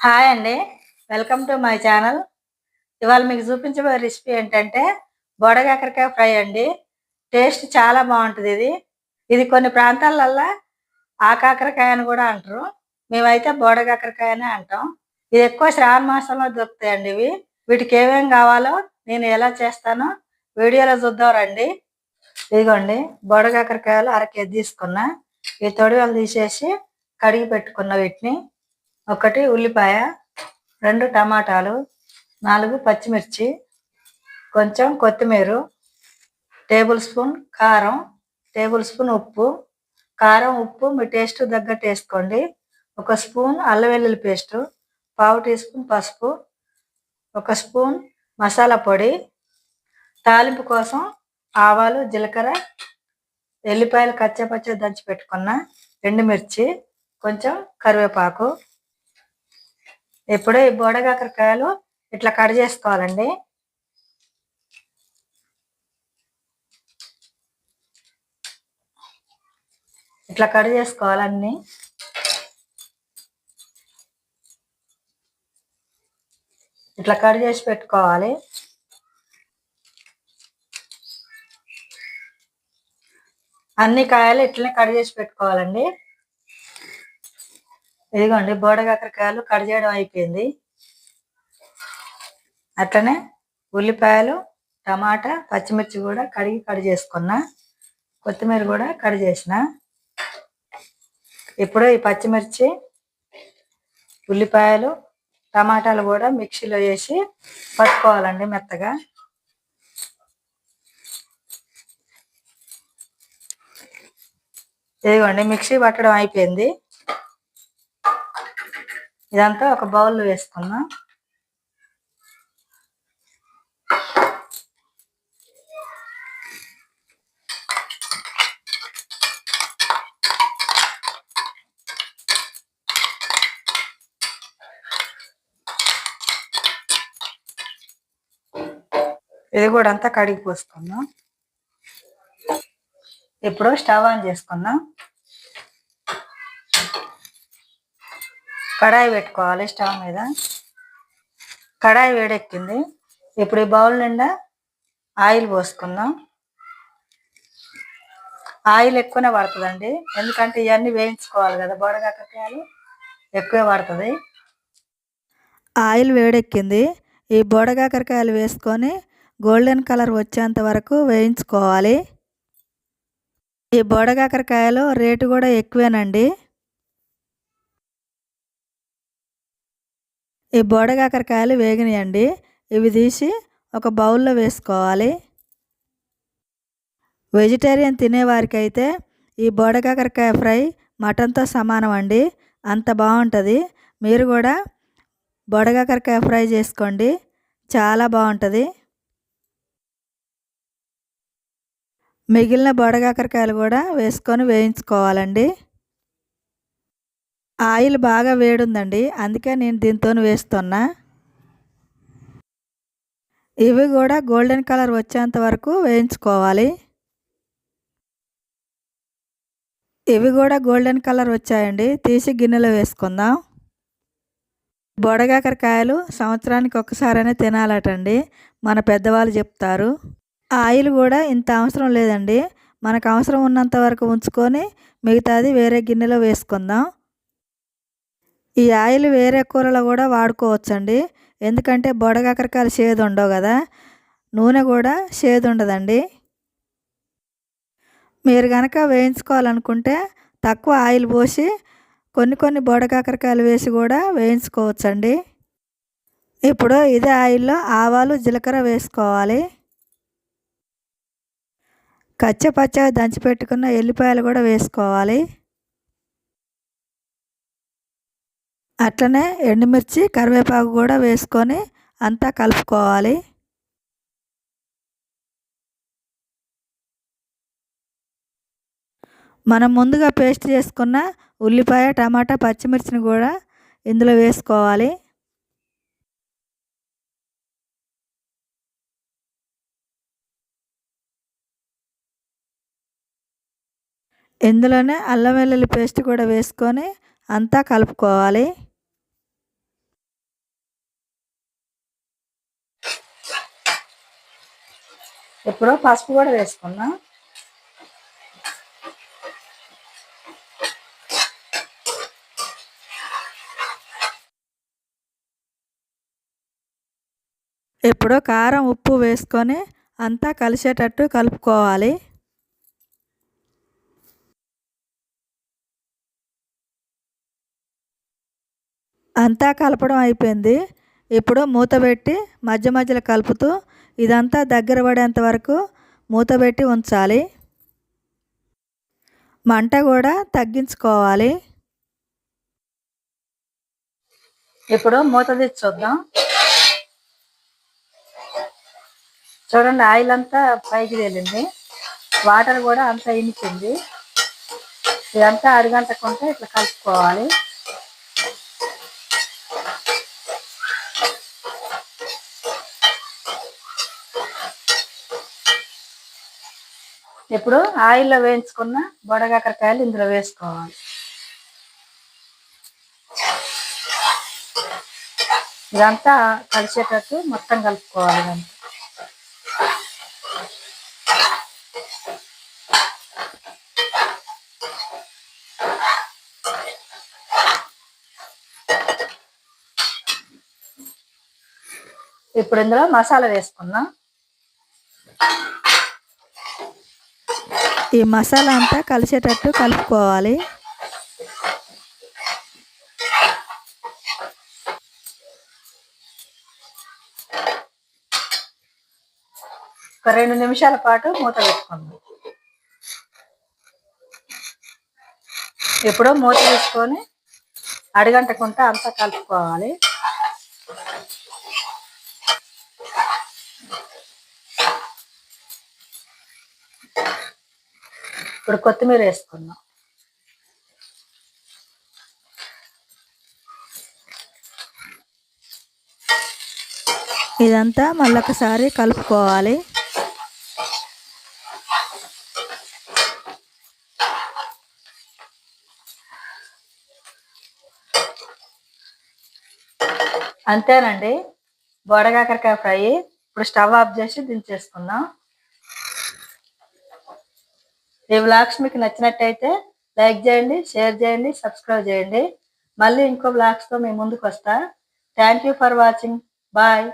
Hi అండి. Welcome to my channel. ఇవాళ మీకు చూపించబోయే రెసిపీ ఏంటంటే బొడగాకరకాయ ఫ్రై అండి. టేస్ట్ చాలా బాగుంటుంది ఇది. ఇది కొన్ని ప్రాంతాలల్లో ఆకాకరకాయ అని కూడా అంటారు. మేమైతే బోడగాకరకాయ అనే అంటాం. ఇది ఎక్కువ శ్రావణ మాసంలో దొరుకుతాయండి ఇవి. వీటికి ఏమేం కావాలో నేను ఎలా చేస్తానో వీడియోలో చూద్దాం రండి. ఇదిగోండి బోడగాకరకాయలు అర కేజీ తీసుకున్నా. ఈ తొడివలు తీసేసి కడిగి పెట్టుకున్న వీటిని ఒకటి ఉల్లిపాయ రెండు టమాటాలు నాలుగు పచ్చిమిర్చి కొంచెం కొత్తిమీర టేబుల్ స్పూన్ కారం టేబుల్ స్పూన్ ఉప్పు. కారం ఉప్పు మీ టేస్ట్ తగ్గట్టు వేసుకోండి. ఒక స్పూన్ అల్లం వెల్లుల్లి పేస్టు పావు టీ స్పూన్ పసుపు ఒక స్పూన్ మసాలా పొడి. తాలింపు కోసం ఆవాలు జీలకర్ర ఎల్లిపాయలు కచ్చపచ్చ దంచి పెట్టుకున్న ఎండుమిర్చి కొంచెం కరివేపాకు. ఎప్పుడో ఈ బోడగాకరకాయలు ఇట్లా కట్ చేసుకోవాలండి. ఇట్లా కట్ చేసుకోవాలన్నీ. ఇట్లా కట్ చేసి పెట్టుకోవాలి. అన్ని కాయలు ఇట్లనే కట్ చేసి పెట్టుకోవాలండి. ఇదిగోండి బోడగాకరకాయలు కట్ చేయడం అయిపోయింది. అట్లనే ఉల్లిపాయలు టమాటా పచ్చిమిర్చి కూడా కడిగి కట్ చేసుకున్నా. కొత్తిమీర కూడా కట్ చేసిన. ఇప్పుడు ఈ పచ్చిమిర్చి ఉల్లిపాయలు టమాటాలు కూడా మిక్సీలో వేసి పట్టుకోవాలండి మెత్తగా. ఇదిగోండి మిక్సీ పట్టడం అయిపోయింది. ఇదంతా ఒక బౌల్లో వేసుకుందాం ఇది కూడా అంతా కడిగి పోసుకుందాం ఇప్పుడు స్టవ్ ఆన్ చేసుకుందాం కడాయి పెట్టుకోవాలి స్టవ్ మీద. కడాయి వేడెక్కింది. ఇప్పుడు ఈ బౌల్ నిండా ఆయిల్ పోసుకుందాం. ఆయిల్ ఎక్కువనే పడుతుందండి. ఎందుకంటే ఇవన్నీ వేయించుకోవాలి కదా బోడకాకరకాయలు ఎక్కువే పడుతుంది. ఆయిల్ వేడెక్కింది. ఈ బోడగాకరకాయలు వేసుకొని గోల్డెన్ కలర్ వచ్చేంత వరకు వేయించుకోవాలి. ఈ బోడగాకరకాయలు రేటు కూడా ఎక్కువేనండి. ఈ బోడగాకరకాయలు వేగినాయండి. ఇవి తీసి ఒక బౌల్లో వేసుకోవాలి. వెజిటేరియన్ తినేవారికి అయితే ఈ బోడగాకరకాయ ఫ్రై మటన్తో సమానం అండి. అంత బాగుంటుంది. మీరు కూడా బొడగాకరకాయ ఫ్రై చేసుకోండి. చాలా బాగుంటుంది. మిగిలిన బొడగాకరకాయలు కూడా వేసుకొని వేయించుకోవాలండి. ఆయిల్ బాగా వేడుందండి. అందుకే నేను దీంతో వేస్తున్నా. ఇవి కూడా గోల్డెన్ కలర్ వచ్చేంత వరకు వేయించుకోవాలి. ఇవి కూడా గోల్డెన్ కలర్ వచ్చాయండి. తీసి గిన్నెలో వేసుకుందాం. బొడగాకరకాయలు సంవత్సరానికి ఒక్కసారైనా తినాలటండి. మన పెద్దవాళ్ళు చెప్తారు. ఆయిల్ కూడా ఇంత అవసరం లేదండి. మనకు అవసరం ఉన్నంత వరకు ఉంచుకొని మిగతాది వేరే గిన్నెలో వేసుకుందాం. ఈ ఆయిల్ వేరే కూరలో కూడా వాడుకోవచ్చండి. ఎందుకంటే బొడగాకరకాయలు చేదు ఉండవు కదా. నూనె కూడా చేదు ఉండదండి. మీరు కనుక వేయించుకోవాలనుకుంటే తక్కువ ఆయిల్ పోసి కొన్ని కొన్ని బొడకాకరకాయలు వేసి కూడా వేయించుకోవచ్చండి. ఇప్పుడు ఇదే ఆయిల్లో ఆవాలు జీలకర్ర వేసుకోవాలి. కచ్చపచ్చగా దంచి పెట్టుకున్న ఎల్లిపాయలు కూడా వేసుకోవాలి. అట్లనే ఎండుమిర్చి కరివేపాకు కూడా వేసుకొని అంతా కలుపుకోవాలి. మనం ముందుగా పేస్ట్ చేసుకున్న ఉల్లిపాయ టమాటా పచ్చిమిర్చిని కూడా ఇందులో వేసుకోవాలి. ఇందులోనే అల్లం వెల్లుల్లి పేస్ట్ కూడా వేసుకొని అంతా కలుపుకోవాలి. ఇప్పుడు పసుపు కూడా వేసుకున్నాం. ఇప్పుడు కారం ఉప్పు వేసుకొని అంతా కలిసేటట్టు కలుపుకోవాలి. అంతా కలపడం అయిపోయింది. ఇప్పుడు మూత పెట్టి మధ్య మధ్యలో కలుపుతూ ఇదంతా దగ్గర పడేంత వరకు మూత పెట్టి ఉంచాలి. మంట కూడా తగ్గించుకోవాలి. ఇప్పుడు మూత తీసి చూద్దాం. చూడండి ఆయిల్ అంతా పైకి తేలింది. వాటర్ కూడా అంతా ఇనిచింది ఇదంతా అరగంటకుంటే ఇట్లా కలుపుకోవాలి. ఇప్పుడు ఆయిల్లో వేయించుకున్న బొడగాకరకాయలు ఇందులో వేసుకోవాలి. ఇదంతా కలిసేటట్టు మొత్తం కలుపుకోవాలి ఇదంతా. ఇప్పుడు ఇందులో మసాలా వేసుకుందాం. ఈ మసాలా అంతా కలిసేటట్టు కలుపుకోవాలి. ఒక రెండు నిమిషాల పాటు మూత పెట్టుకుందాం ఎప్పుడో మూత వేసుకొని అడగంటకుంటా అంతా కలుపుకోవాలి. ఇప్పుడు కొత్తిమీర వేసుకుందాం. ఇదంతా మళ్ళొకసారి కలుపుకోవాలి. అంతేనండి. బోడగాకరకాయ ఫ్రై ఇప్పుడు స్టవ్ ఆఫ్ చేసి దించేసుకుందాం. ఈ బ్లాగ్స్ మీకు నచ్చినట్టయితే లైక్ చేయండి షేర్ చేయండి సబ్స్క్రైబ్ చేయండి. మళ్ళీ ఇంకో బ్లాగ్స్తో మీ ముందుకు వస్తా. Thank you for watching bye